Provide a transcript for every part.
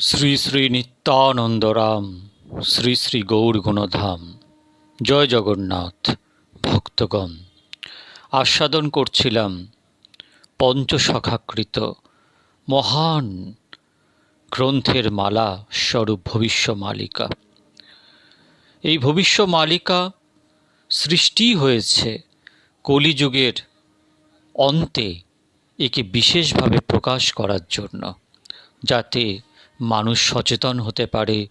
শ্রী শ্রী নিত্যানন্দরাম, শ্রী শ্রী গৌর গুণধাম জয় জগন্নাথ ভক্তগণ। আস্বাদন করছিলাম পঞ্চশখাকৃত মহান গ্রন্থের মালা স্বরূপ ভবিষ্য মালিকা। এই ভবিষ্য মালিকা সৃষ্টি হয়েছে কলিযুগের অন্তে, একে বিশেষভাবে প্রকাশ করার জন্য, যাতে মানুষ সচেতন হতে পারে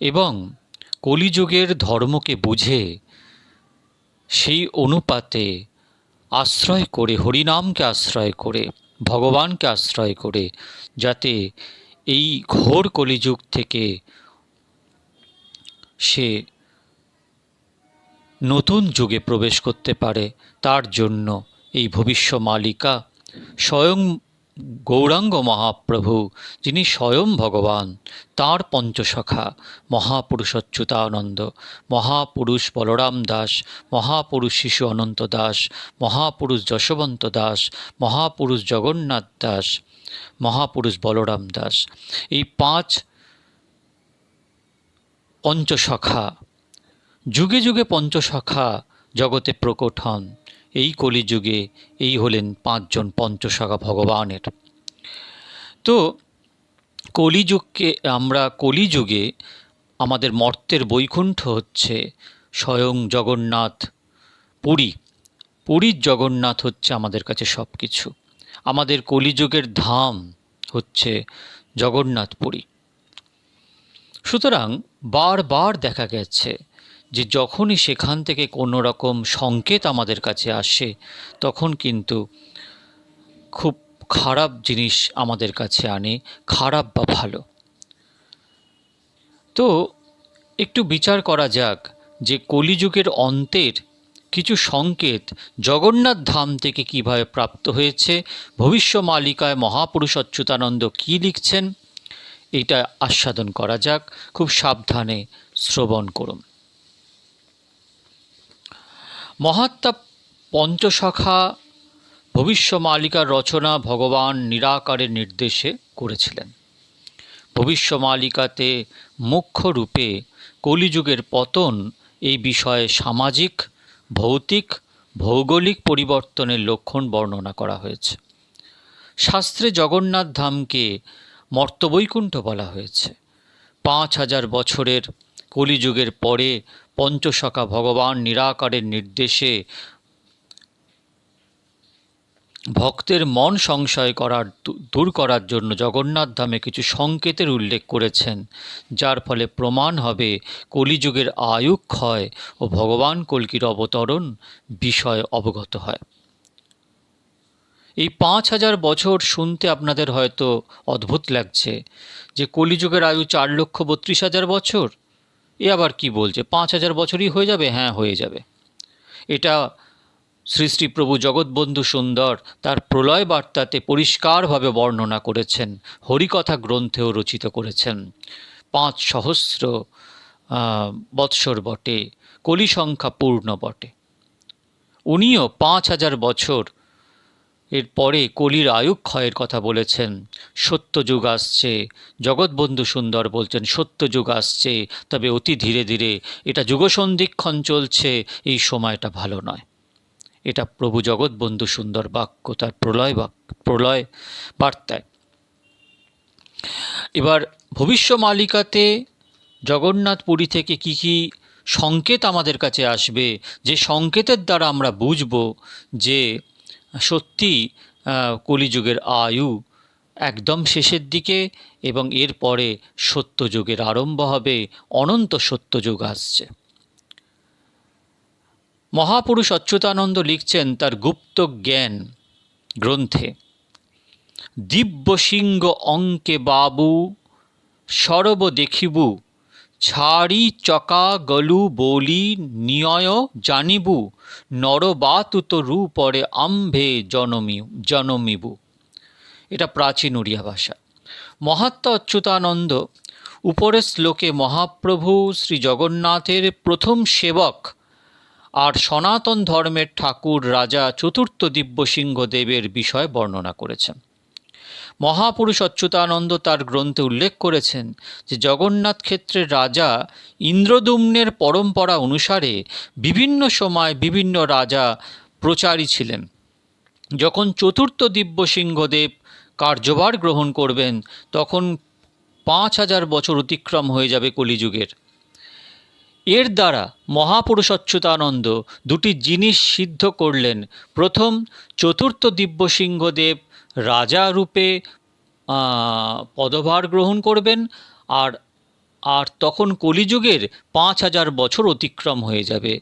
এবং কলিযুগের ধর্মকে বুঝে সেই অনুপাতে আশ্রয় করে, হরিনামকে আশ্রয় করে, ভগবানকে আশ্রয় করে, যাতে এই ঘোর কলিযুগ থেকে সে নতুন যুগে প্রবেশ করতে পারে। তার জন্য এই ভবিষ্য মালিকা স্বয়ং গৌরাঙ্গ মহাপ্রভু, যিনি স্বয়ং ভগবান, তাঁর পঞ্চসখা মহাপুরুষ অচ্যুতানন্দ মহাপুরুষ বলরাম দাস, মহাপুরুষ শিশু অনন্ত দাস, মহাপুরুষ যশবন্ত দাস, মহাপুরুষ জগন্নাথ দাস, মহাপুরুষ বলরাম দাস। এই পাঁচ পঞ্চসখা যুগে যুগে পঞ্চসখা জগতে প্রকট হন। এই কলিযুগে এই হলেন পাঁচজন পঞ্চশাখা ভগবানের। তো কলিযুগকে, আমরা কলিযুগে আমাদের মর্তের বৈকুণ্ঠ হচ্ছে স্বয়ং জগন্নাথ পুরী। পুরীর জগন্নাথ হচ্ছে আমাদের কাছে সব কিছু আমাদের কলিযুগের ধাম হচ্ছে জগন্নাথ পুরী। সুতরাং বারবার দেখা গেছে যে যখনই সেখান থেকে কোনো রকম সংকেত আমাদের কাছে আসে, তখন কিন্তু খুব খারাপ জিনিস আমাদের কাছে আনে, খারাপ বা ভালো। তো একটু বিচার করা যাক যে কলিযুগের অন্তের কিছু সংকেত জগন্নাথ ধাম থেকে কীভাবে প্রাপ্ত হয়েছে, ভবিষ্য মালিকায় মহাপুরুষ অচ্যুতানন্দ কী লিখছেন, এটা আস্বাদন করা যাক। খুব সাবধানে শ্রবণ করুন। মহাত্মা পঞ্চসখা ভবিষ্য মালিকার রচনা ভগবান নিরাকারের নির্দেশে করেছিলেন। ভবিষ্য মালিকাতে মুখ্য রূপে কলিযুগের পতন এই বিষয়ে সামাজিক, ভৌতিক, ভৌগোলিক পরিবর্তনের লক্ষণ বর্ণনা করা হয়েছে। শাস্ত্রে জগন্নাথ ধামকে মর্তবৈকুণ্ঠ বলা হয়েছে। পাঁচ হাজার বছরের কলিযুগের পরে পঞ্চসখা ভগবান নিরাকারের নির্দেশে ভক্তের মন সংশয় করার দূর করার জন্য জগন্নাথ ধামে কিছু সংকেতের উল্লেখ করেছেন, যার ফলে প্রমাণ হবে কলিযুগের আয়ু ক্ষয় ও ভগবান কল্কির অবতরণ বিষয় অবগত হয়। এই পাঁচ হাজার বছর শুনতে আপনাদের হয়তো অদ্ভুত লাগছে যে কলিযুগের আয়ু চার লক্ষ বত্রিশ হাজার বছর। এ আবার কি বলছে? পাঁচ হাজার বছরই হয়ে যাবে? হ্যাঁ হয়ে যাবে। এটা শ্রী শ্রী প্রভু জগৎবন্ধু সুন্দর তার প্রলয় বার্তাতে পরিষ্কারভাবে বর্ণনা করেছেন, হরিকথা গ্রন্থেও রচিত করেছেন। পাঁচ সহস্র বৎসর বটে কলি সংখ্যা পূর্ণ বটে। উনিও পাঁচ হাজার বছর এর পরে কলির আয়ুক্ষয়ের কথা বলেছেন, সত্যযুগ আসছে, জগৎবন্ধু সুন্দর বলছেন, সত্যযুগ আসছে, তবে অতি ধীরে ধীরে এটা যুগসন্ধিক্ষণ চলছে, এই সময়টা ভালো নয়। এটা প্রভু জগৎবন্ধু সুন্দর বাক্য, তার প্রলয় বাক্য, প্রলয় বার্তায়। এবার ভবিষ্য মালিকাতে জগন্নাথ পুরী থেকে কি কি সংকেত আমাদের কাছে আসবে, যে সংকেতের দ্বারা আমরা বুঝব যে সত্যি কলিযুগের আয়ু একদম শেষের দিকে এবং এরপরে সত্যযুগের আরম্ভ হবে, অনন্ত সত্যযুগ আসছে। মহাপুরুষ অচ্যুতানন্দ লিখছেন তার গুপ্ত জ্ঞান গ্রন্থে, দিব্যসিংহ অঙ্কে বাবু, সরব দেখিবু ছাড়ি চকা গলু বলি নিয়য় জানিবু নরবাতুত রূপরে আম্ভে জনমি, জনমিবু। এটা প্রাচীন উড়িয়া ভাষা। মহাত্মা অচ্যুতানন্দ, উপরের শ্লোকে মহাপ্রভু শ্রী জগন্নাথের প্রথম সেবক আর সনাতন ধর্মের ঠাকুর রাজা চতুর্থ দিব্যসিংহ দেবের বিষয় বর্ণনা করেছেন। মহাপুরুষ অচ্যুতানন্দ তার গ্রন্থে উল্লেখ করেছেন যে জগন্নাথ ক্ষেত্রের রাজা ইন্দ্রদুম্নের পরম্পরা অনুসারে বিভিন্ন সময় বিভিন্ন রাজা প্রচারী ছিলেন। যখন চতুর্থ দিব্য সিংহদেব কার্যভার গ্রহণ করবেন, তখন পাঁচ হাজার বছর অতিক্রম হয়ে যাবে কলিযুগের। এর দ্বারা মহাপুরুষ অচ্যুতানন্দ দুটি জিনিস সিদ্ধ করলেন। প্রথম, চতুর্থ দিব্য সিংহদেব রাজা রূপে পদভার গ্রহণ করবেন আর আর তখন কলিযুগের পাঁচ হাজার বছর অতিক্রম হয়ে যাবে।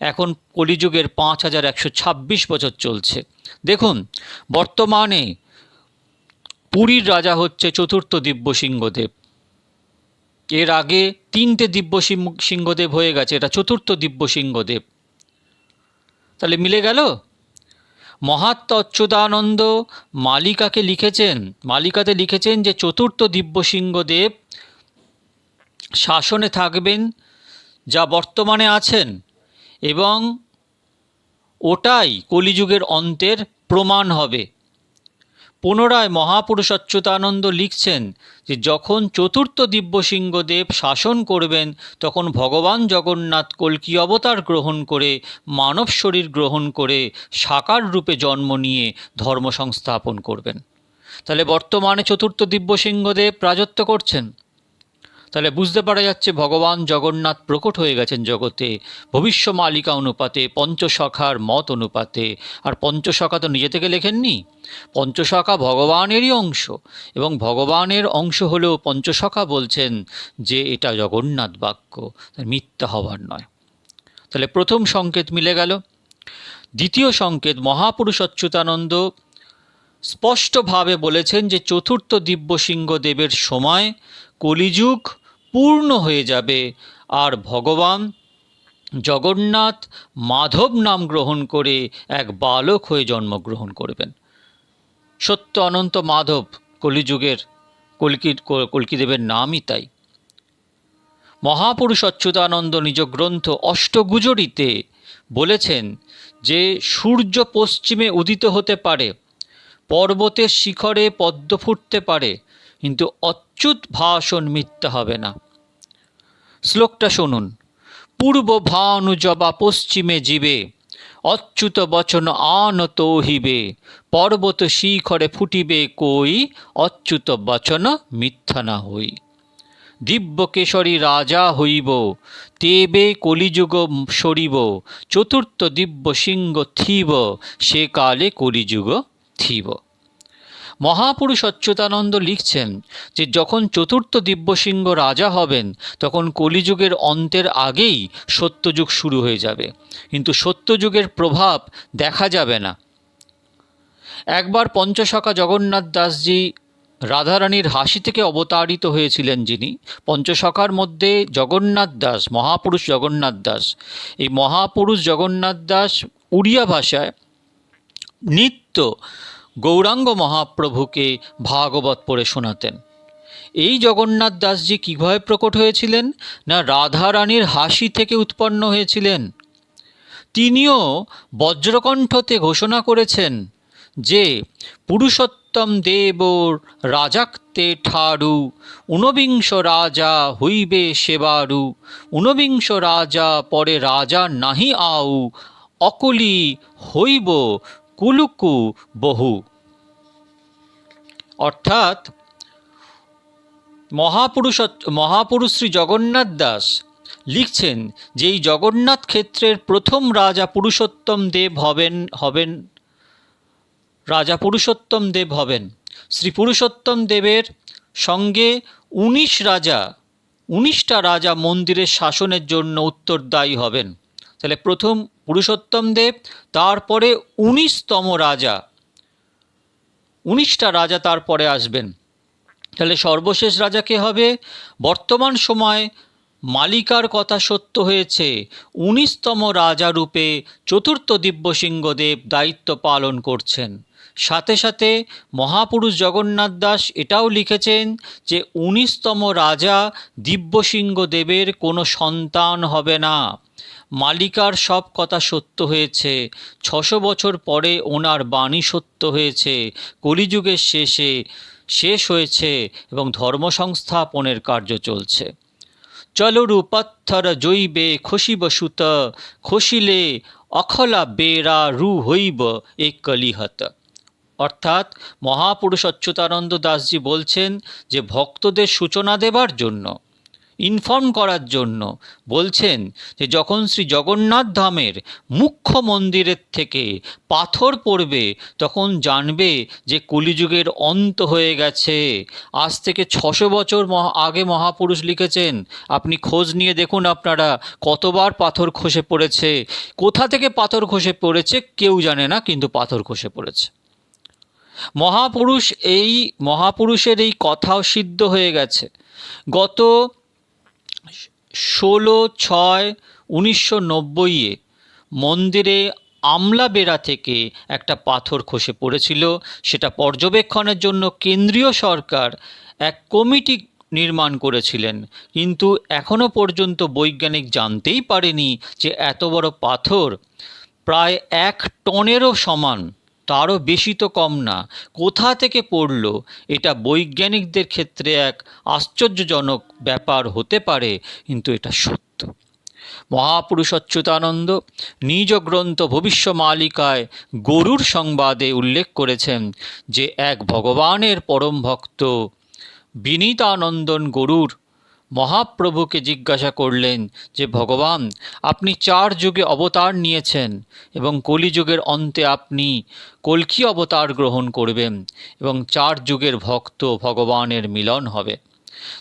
এখন কলিযুগের পাঁচ হাজার একশো ছাব্বিশ বছর চলছে। দেখুন, বর্তমানে পুরীর রাজা হচ্ছে চতুর্থ দিব্য সিংহদেব। এর আগে তিনটে দিব্য সিংহদেব হয়ে গেছে, এটা চতুর্থ দিব্য সিংহদেব। তাহলে মিলে গেল? মহাত্মা অচ্যুতানন্দ মালিকাকে লিখেছেন, মালিকাতে লিখেছেন যে চতুর্থ দিব্য সিংহদেব শাসনে থাকবেন, যা বর্তমানে আছেন এবং ওটাই কলিযুগের অন্তের প্রমাণ হবে। পুনরায় মহাপুরুষ অচ্যুতানন্দ লিখছেন যে যখন চতুর্থ দিব্য সিংহদেব শাসন করবেন, তখন ভগবান জগন্নাথ কল্কি অবতার গ্রহণ করে, মানব শরীর গ্রহণ করে সাকার রূপে জন্ম নিয়ে ধর্ম সংস্থাপন করবেন। তাহলে বর্তমানে চতুর্থ দিব্য সিংহদেব রাজত্ব করছেন? তাহলে বুঝতে পারা যাচ্ছে ভগবান জগন্নাথ প্রকট হয়ে গেছেন জগতে। ভবিষ্য মালিকা অনুপাতে পঞ্চসখার মত অনুপাতে। আর পঞ্চসখা তো নিজে থেকে লেখেননি। পঞ্চসখা ভগবানেরই অংশ এবং ভগবানের অংশ হলেও পঞ্চসখা বলছেন যে এটা জগন্নাথ বাক্য মিথ্যা হবার নয়। তাহলে প্রথম সংকেত মিলে গেল। দ্বিতীয় সংকেত মহাপুরুষ অচ্যুতানন্দ স্পষ্টভাবে বলেছেন যে চতুর্থ দিব্য সিংহদেবের সময় কলিযুগ পূর্ণ হয়ে যাবে। আর ভগবান জগন্নাথ মাধব নাম গ্রহণ করে এক বালক হয়ে জন্মগ্রহণ করবেন। সত্য অনন্ত মাধব কলিযুগের কলকি কলকিদেবের নামই তাই। মহাপুরুষ অচ্যুতানন্দ নিজ গ্রন্থ অষ্টগুজরিতে বলেছেন যে, সূর্য পশ্চিমে উদিত হতে পারে, পর্বতের শিখরে পদ্ম ফুটতে পারে কিন্তু অচ্যুত ভাষণ মিথ্যা হবে না। শ্লোকটা শুনুন। পূর্ব ভানু জবা পশ্চিমে জীবে, অচ্যুত বচন আনত হিবে, পর্বত শিখরে ফুটিবে কই, অচ্যুত বচন মিথ্যা না হই। দিব্য কেশরী রাজা হইব, তেবে কলিযুগ সরিব, চতুর্থ দিব্য সিংহ থিব, সে কালে কলিযুগ থিব। মহাপুরুষ অচ্যুতানন্দ লিখছেন যে যখন চতুর্থ দিব্যসিংহ রাজা হবেন, তখন কলিযুগের অন্তের আগেই সত্যযুগ শুরু হয়ে যাবে। কিন্তু সত্যযুগের প্রভাব দেখা যাবে না। একবার পঞ্চসখা জগন্নাথ দাসজি রাধারানীর হাসি থেকে অবতারিত হয়েছিলেন যিনি। পঞ্চসখার মধ্যে জগন্নাথ দাস, মহাপুরুষ জগন্নাথ দাস। এই মহাপুরুষ জগন্নাথ দাস উড়িয়া ভাষায় নিত্য গৌরাঙ্গ মহাপ্রভুকে ভাগবত পড়ে শোনাতেন। এই জগন্নাথ দাসজি কীভাবে প্রকট হয়েছিলেন? না রাধারানীর হাসি থেকে উৎপন্ন হয়েছিলেন? তিনিও বজ্রকণ্ঠতে ঘোষণা করেছেন যে, পুরুষোত্তম দেবর রাজাক্তে ঠারু, ঊনবিংশ রাজা হইবে সেবারু, ঊনবিংশ রাজা পরে রাজা নাহি আউ, অকুলি হইব কুলুকু বহু। অর্থাৎ মহাপুরুষ মহাপুরুষ শ্রী জগন্নাথ দাস লিখছেন যে এই জগন্নাথ ক্ষেত্রের প্রথম রাজা পুরুষোত্তম দেব হবেন হবেন, রাজা পুরুষোত্তম দেব হবেন। শ্রী পুরুষোত্তম দেবের সঙ্গে উনিশ রাজা, উনিশটা রাজা মন্দিরের শাসনের জন্য উত্তরদায়ী হবেন। তাহলে প্রথম পুরুষোত্তম দেব, তারপরে উনিশতম রাজা উনিশটা রাজা তারপরে আসবেন। তাহলে সর্বশেষ রাজা কে হবে? বর্তমান সময় মালিকার কথা সত্য হয়েছে, উনিশতম রাজা রূপে চতুর্থ দিব্যসিংহদেব দায়িত্ব পালন করছেন। সাথে সাথে মহাপুরুষ জগন্নাথ দাস এটাও লিখেছেন যে, উনিশতম রাজা দিব্যসিংহদেবের কোনো সন্তান হবে না। মালিকার সব কথা সত্য হয়েছে। ছশো বছর পরে ওনার বাণী সত্য হয়েছে। কলিযুগের শেষে শেষ হয়েছে এবং ধর্ম সংস্থাপনের কার্য চলছে। চলরু পত্থর জৈবে খসিব সুত, খসিলে অখলা বেরা রু হইব এ কলিহত। অর্থাৎ মহাপুরুষ অচ্যুতানন্দ দাসজি বলছেন যে ভক্তদের সূচনা দেবার জন্য। ইনফর্ম করার জন্য বলছেন যে যখন শ্রী জগন্নাথ ধামের মুখ্য মন্দিরের থেকে পাথর পড়বে, তখন জানবে যে কলিযুগের অন্ত হয়ে গেছে। আজ থেকে ছশো বছর আগে মহাপুরুষ লিখেছেন, আপনি খোঁজ নিয়ে দেখুন আপনারা কতবার পাথর খসে পড়েছে, কোথা থেকে পাথর খসে পড়েছে কেউ জানে না, কিন্তু পাথর খসে পড়েছে। মহাপুরুষ এই মহাপুরুষের এই কথাও সিদ্ধ হয়ে গেছে। গত ষোলো ছয় উনিশশো নব্বইয়ে মন্দিরে আমলা বেড়া থেকে একটা পাথর খসে পড়েছিল। সেটা পর্যবেক্ষণের জন্য কেন্দ্রীয় সরকার এক কমিটি নির্মাণ করেছিলেন। কিন্তু এখনও পর্যন্ত বৈজ্ঞানিক জানতেই পারেনি যে এত বড় পাথর প্রায় এক টনেরও সমান তারও বেশি তো কম না। কোথা থেকে পড়ল? এটা বৈজ্ঞানিকদের ক্ষেত্রে এক আশ্চর্যজনক ব্যাপার হতে পারে, কিন্তু এটা সত্য। মহাপুরুষ অচ্যুতানন্দ নিজ গ্রন্থ ভবিষ্য মালিকায় গরুর সংবাদে উল্লেখ করেছেন যে, এক ভগবানের পরম ভক্ত বিনীতানন্দন গরুর মহাপ্রভুকে জিজ্ঞাসা করলেন যে, ভগবান, আপনি চার যুগে অবতার নিয়েছেন এবং কলিযুগের অন্তে আপনি কল্কি অবতার গ্রহণ করবেন এবং চার যুগের ভক্ত ভগবানের মিলন হবে।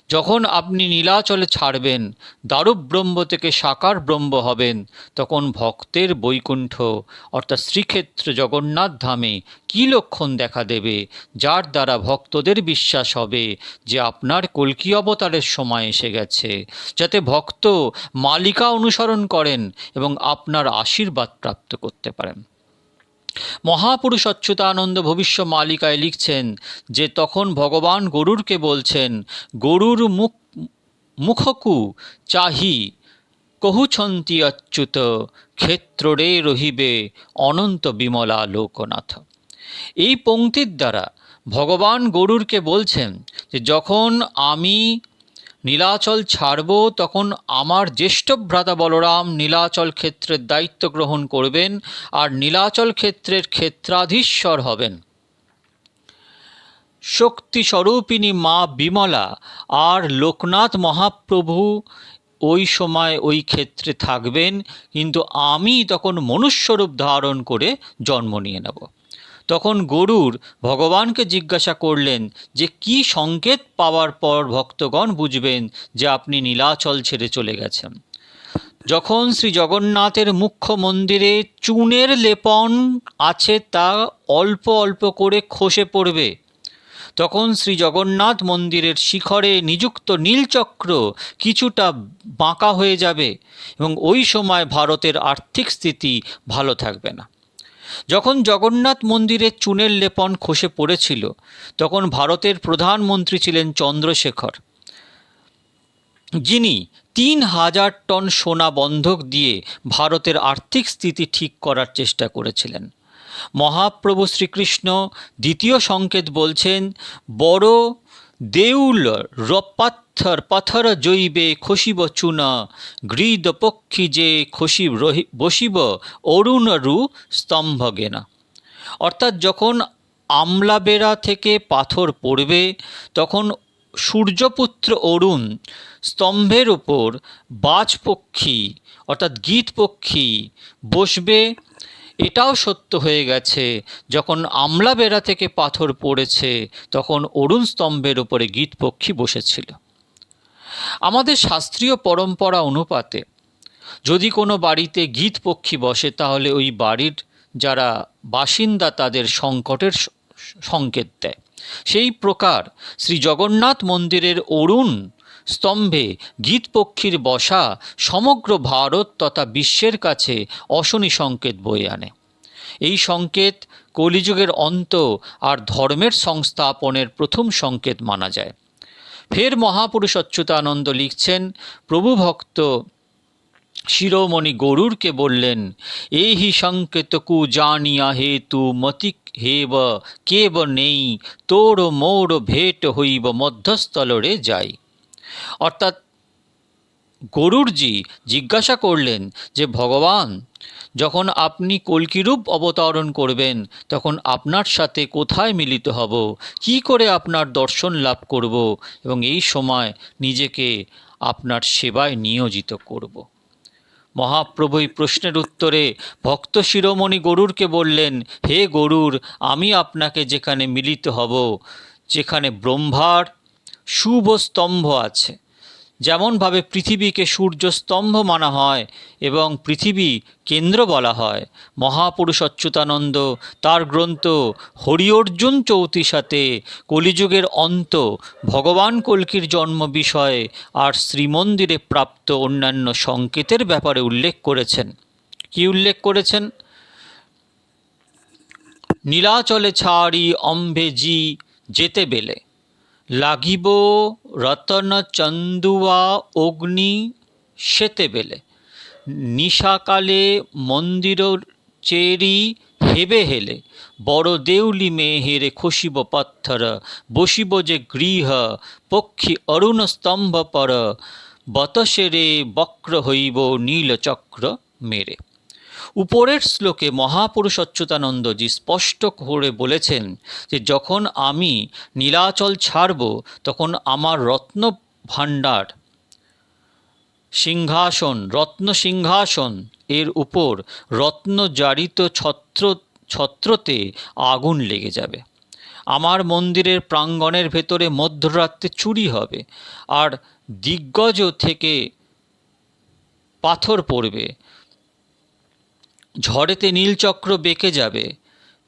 যখন আপনি নীলাচলে ছাড়বেন দারুব ব্রহ্ম থেকে সাকার ব্রহ্ম হবেন, তখন ভক্তের বৈকুণ্ঠ, অর্থাৎ শ্রীক্ষেত্র জগন্নাথ ধামে কী লক্ষণ দেখা দেবে, যার দ্বারা ভক্তদের বিশ্বাস হবে যে আপনার কল্কি অবতারের সময় এসে গেছে, যাতে ভক্ত মালিকা অনুসরণ করেন এবং আপনার আশীর্বাদ প্রাপ্ত করতে পারেন। মহাপুরুষ অচ্যুতানন্দ ভবিষ্য মালিকায় লিখছেন যে তখন ভগবান গরুরকে বলছেন, গরুর মুখ, মুখকু চাহি কহুছন্তি অচ্যুত, ক্ষেত্ররে রহিবে অনন্ত বিমলা লোকনাথ। এই পংক্তির দ্বারা ভগবান গরুরকে বলছেন যে যখন আমি নীলাচল ছাড়ব, তখন আমার জ্যেষ্ঠ ভ্রাতা বলরাম নীলাচল ক্ষেত্রের দায়িত্ব গ্রহণ করবেন আর নীলাচল ক্ষেত্রের ক্ষেত্রাধীশ্বর হবেন। শক্তি স্বরূপিণী মা বিমলা আর লোকনাথ মহাপ্রভু ওই সময় ওই ক্ষেত্রে থাকবেন, কিন্তু আমি তখন মনুষ্যরূপ ধারণ করে জন্ম নিয়ে নেব। তখন গরুর ভগবানকে জিজ্ঞাসা করলেন যে, কি সংকেত পাওয়ার পর ভক্তগণ বুঝবেন যে আপনি নীলাচল ছেড়ে চলে গেছেন? যখন শ্রী জগন্নাথের মুখ্য মন্দিরে চুনের লেপন আছে তা অল্প অল্প করে খসে পড়বে, তখন শ্রী জগন্নাথ মন্দিরের শিখরে নিযুক্ত নীলচক্র কিছুটা বাঁকা হয়ে যাবে এবং ওই সময় ভারতের আর্থিক স্থিতি ভালো থাকবে না। যখন জগন্নাথ মন্দিরের চুনের লেপন খসে পড়েছিল, তখন ভারতের প্রধানমন্ত্রী ছিলেন চন্দ্রশেখর। যিনি তিন হাজার টন সোনা বন্ধক দিয়ে ভারতের আর্থিক স্থিতি ঠিক করার চেষ্টা করেছিলেন। মহাপ্রভু শ্রীকৃষ্ণ দ্বিতীয় সংকেত বলছেন, বড় দেউল রপাত্থর পাথর পাথর জৈবে খসিব চুনা। গৃদ পক্ষী যে খসিব বসিব অরুণরু স্তম্ভগেনা অর্থাৎ যখন আমলাবেড়া থেকে পাথর পড়বে, তখন সূর্যপুত্র অরুণ স্তম্ভের ওপর বাজপক্ষী অর্থাৎ গীত পক্ষী বসবে। এটাও সত্য হয়ে গেছে, যখন আমলাবেড়া থেকে পাথর পড়েছে, তখন অরুণ স্তম্ভের উপরে গীত পক্ষী বসেছিল। আমাদের শাস্ত্রীয় পরম্পরা অনুপাতে যদি কোনো বাড়িতে গীত পক্ষী বসে, তাহলে ওই বাড়ির যারা বাসিন্দা তাদের সংকটের সংকেত দেয়। সেই প্রকার শ্রী জগন্নাথ মন্দিরের অরুণ স্তম্ভে গীত পক্ষীর বসা সমগ্র ভারত তথা বিশ্বের কাছে অশনি সংকেত বয়ে আনে। এই সংকেত কলিযুগের অন্ত আর ধর্মের সংস্থাপনের প্রথম সংকেত মানা যায়। ফের মহাপুরুষ অচ্যুতানন্দ লিখছেন, প্রভু ভক্ত, শিরোমণি গরুরকে বললেন, এহি সংকেতকু জানিয়া হেতু মতি হেব, কেব নেই, তোর মোর ভেট হইব মধ্যস্থলরে যাই। অর্থাৎ গরুরজি জিজ্ঞাসা করলেন যে, ভগবান যখন আপনি কল্কিরূপ অবতরণ করবেন, তখন আপনার সাথে কোথায় মিলিত হব? কি করে আপনার দর্শন লাভ করব? এবং এই সময় নিজেকে আপনার সেবায় নিয়োজিত করব। মহাপ্রভু এই প্রশ্নের উত্তরে ভক্ত শিরোমণি গরুরকে বললেন, হে গরুর, আমি আপনাকে যেখানে মিলিত হব, যেখানে ব্রহ্মার শুভ স্তম্ভ আছে যেমনভাবে পৃথিবীকে সূর্যস্তম্ভ মানা হয় এবং পৃথিবী কেন্দ্র বলা হয়। মহাপুরুষ অচ্যুতানন্দ তার গ্রন্থ হরি অর্জুন চৌতিসাতে কলিযুগের অন্ত ভগবান কল্কির জন্ম বিষয়ে আর শ্রীমন্দিরে প্রাপ্ত অন্যান্য সংকেতের ব্যাপারে উল্লেখ করেছেন। কি উল্লেখ করেছেন? নীলাচলে ছাড়ি অম্বে জি যেতে বেলে। লাগিব রতন চন্দুয়া অগ্নি সেতে বেলে। নিশাকালে মন্দির চেরি হেবে হেলে। বড় দেউলি মেহেরে খসিব পাথর বসিব যে গৃহ, পক্ষী অরুণ স্তম্ভ পর। বতসেরে বক্র হইব নীলচক্র মেরে। উপরের শ্লোকে মহাপুরুষ অচ্যুতানন্দজি স্পষ্ট করে বলেছেন যে যখন আমি নীলাচল ছাড়ব, তখন আমার রত্ন ভাণ্ডার, সিংহাসন, রত্ন সিংহাসন, এর উপর রত্ন জারিত ছত্র, ছত্রতে আগুন লেগে যাবে। আমার মন্দিরের প্রাঙ্গণের ভেতরে মধ্যরাত্রে চুরি হবে, আর দিগ্গজ থেকে পাথর পড়বে ঝড়েতে নীলচক্র বেঁকে যাবে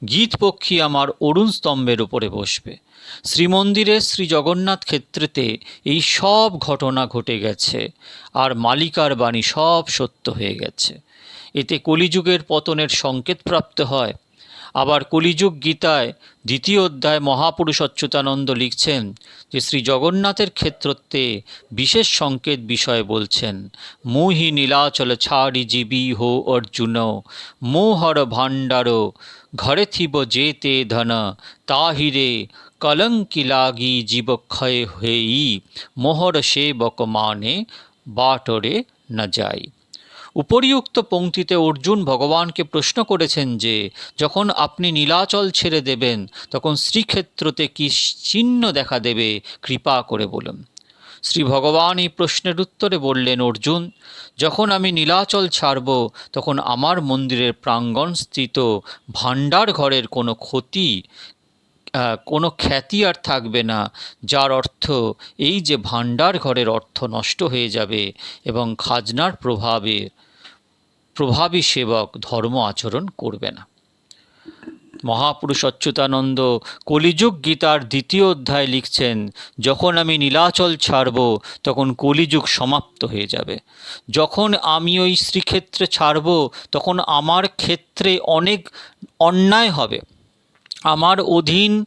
গীত পক্ষী আমার অরুণ স্তম্ভের উপরে বসবে। শ্রীমন্দিরের শ্রী জগন্নাথ ক্ষেত্রেতে এই সব ঘটনা ঘটে গেছে, আর মালিকার বাণী সব সত্য হয়ে গেছে। এতে কলিযুগের পতনের সংকেত প্রাপ্ত হয়। আবার কলিযুগ গীতায় দ্বিতীয় অধ্যায় মহাপুরুষ অচ্যুতানন্দ লিখছেন যে শ্রী জগন্নাথের ক্ষেত্রতে বিশেষ সংকেত বিষয়ে বলছেন, মোহি নীলাচল ছাড়ি জীবী হো অর্জুন, মোহর ভাণ্ডার, ঘরে থিব যেতে ধন, তাহিরে কলঙ্কি লাগি জীব ক্ষয় হয়েই, মোহর সেবক মানে বাটরে না যায়। উপরিউক্ত পংক্তিতে অর্জুন ভগবানকে প্রশ্ন করেছেন যে, যখন আপনি নীলাচল ছেড়ে দেবেন, তখন শ্রীক্ষেত্রতে কি চিহ্ন দেখা দেবে? কৃপা করে বলুন। শ্রী ভগবান এই প্রশ্নের উত্তরে বললেন, অর্জুন, যখন আমি নীলাচল ছাড়ব, তখন আমার মন্দিরের প্রাঙ্গণ স্থিত ভাণ্ডার ঘরের কোনো ক্ষতি কোনো খ্যাতি আর থাকবে না, যার অর্থ এই যে ভাণ্ডার ঘরের অর্থ নষ্ট হয়ে যাবে এবং খাজনার প্রভাবে, প্রভাবী সেবক ধর্ম আচরণ করবে না। মহাপুরুষ অচ্যুতানন্দ কলিযুগ গীতার দ্বিতীয় অধ্যায় লিখছেন, যখন আমি নীলাচল ছাড়ব, তখন কলিযুগ সমাপ্ত হয়ে যাবে। যখন আমি ওই শ্রীক্ষেত্রে ছাড়ব, তখন আমার ক্ষেত্রে অনেক অন্যায় হবে। আমার অধীন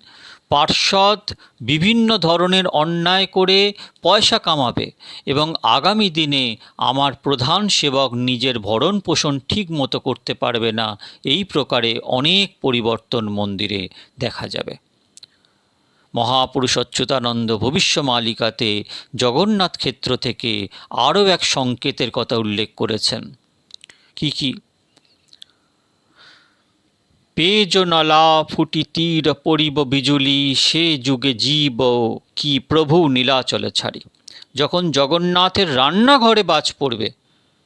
পার্ষদ বিভিন্ন ধরনের অন্যায় করে পয়সা কামাবে এবং আগামী দিনে আমার প্রধান সেবক নিজের ভরণ পোষণ ঠিক মতো করতে পারবে না, এই প্রকারে অনেক পরিবর্তন মন্দিরে দেখা যাবে। মহাপুরুষ অচ্যুতানন্দ ভবিষ্য মালিকাতে জগন্নাথ ক্ষেত্র থেকে আরও এক সংকেতের কথা উল্লেখ করেছেন। কি কি? পেজ নলা ফুটি তীর পরিব বিজুলি, সে যুগে জীব, কি প্রভু নীলাচলে ছাড়ি। যখন জগন্নাথের রান্নাঘরে বাজ পড়বে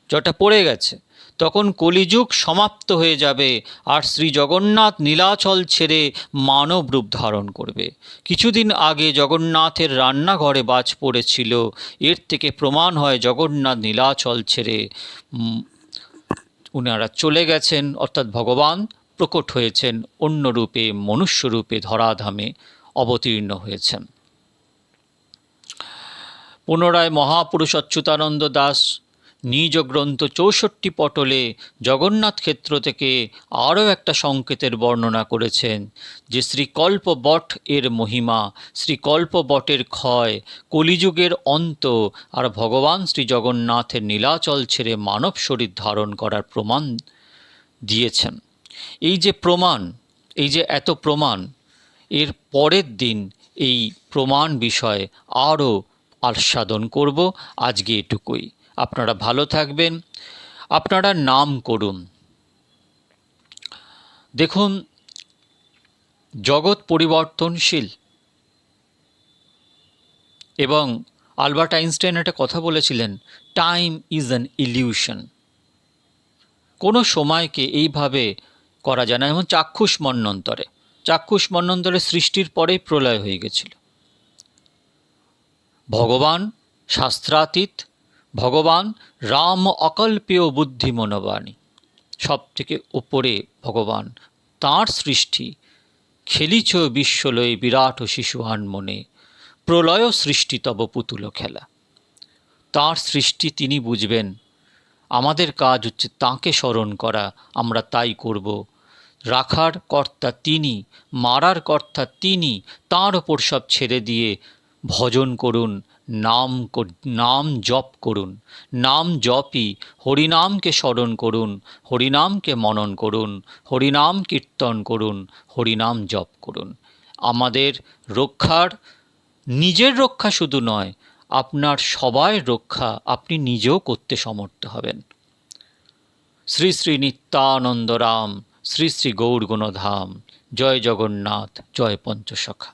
যটা পড়ে গেছে, তখন কলিযুগ সমাপ্ত হয়ে যাবে আর শ্রী জগন্নাথ নীলাচল ছেড়ে মানব রূপ ধারণ করবে। কিছুদিন আগে জগন্নাথের রান্নাঘরে বাজ পড়েছিল, এর থেকে প্রমাণ হয় জগন্নাথ নীলাচল ছেড়ে উনারা চলে গেছেন, অর্থাৎ ভগবান প্রকট হয়েছেন, অন্য রূপে, মনুষ্য রূপে ধরাধামে অবতীর্ণ হয়েছেন। পুনরায় মহাপুরুষ অচ্যুতানন্দ দাস নিজ গ্রন্থ চৌষট্টি পটলে জগন্নাথ ক্ষেত্র থেকে আরও একটা সংকেতের বর্ণনা করেছেন যে শ্রীকল্প বট এর মহিমা শ্রীকল্প বটের ক্ষয়, কলিযুগের অন্ত আর ভগবান শ্রী জগন্নাথের নীলাচল ছেড়ে মানব শরীর ধারণ করার প্রমাণ দিয়েছেন। এই যে প্রমাণ, এই যে এত প্রমাণ, এর পরের দিন এই প্রমাণ বিষয়ে আরও আস্বাদন করব আজকে এটুকুই। আপনারা ভালো থাকবেন, আপনারা নাম করুন। দেখুন, জগৎ পরিবর্তনশীল। এবং আলবার্ট আইনস্টাইন একটা কথা বলেছিলেন টাইম ইজ অ্যান ইলিউশন কোনো সময়কে এইভাবে করা যায় না যেমন চাক্ষুষ মন্বন্তরে চাক্ষুষ মন্বন্তরে সৃষ্টির পরেই প্রলয় হয়ে গেছিল। ভগবান শাস্ত্রাতীত, ভগবান রাম অকল্পেয় বুদ্ধি মনোবাণী সব থেকে ওপরে ভগবান তাঁর সৃষ্টি, খেলিছ বিশ্বলয়ে বিরাট শিশুহান মনে, প্রলয় সৃষ্টি তব পুতুল খেলা। তাঁর সৃষ্টি তিনি বুঝবেন, আমাদের কাজ হচ্ছে তাঁকে স্মরণ করা, আমরা তাই করব রাখার কর্তা তিনি, মারার কর্তা তিনি, তাঁর ওপর সব ছেড়ে দিয়ে ভজন করুন, নাম নাম জপ করুন। নাম জপই হরিনামকে স্মরণ করুন, হরিনামকে মনন করুন, হরিনাম কীর্তন করুন, হরিনাম জপ করুন। আমাদের রক্ষার, নিজের রক্ষা শুধু নয়, আপনার সবাই রক্ষা আপনি নিজেও করতে সমর্থ হবেন। শ্রী শ্রী নিত্যানন্দ রাম শ্রী শ্রী গৌর গুণধাম জয় জগন্নাথ জয় পঞ্চসখা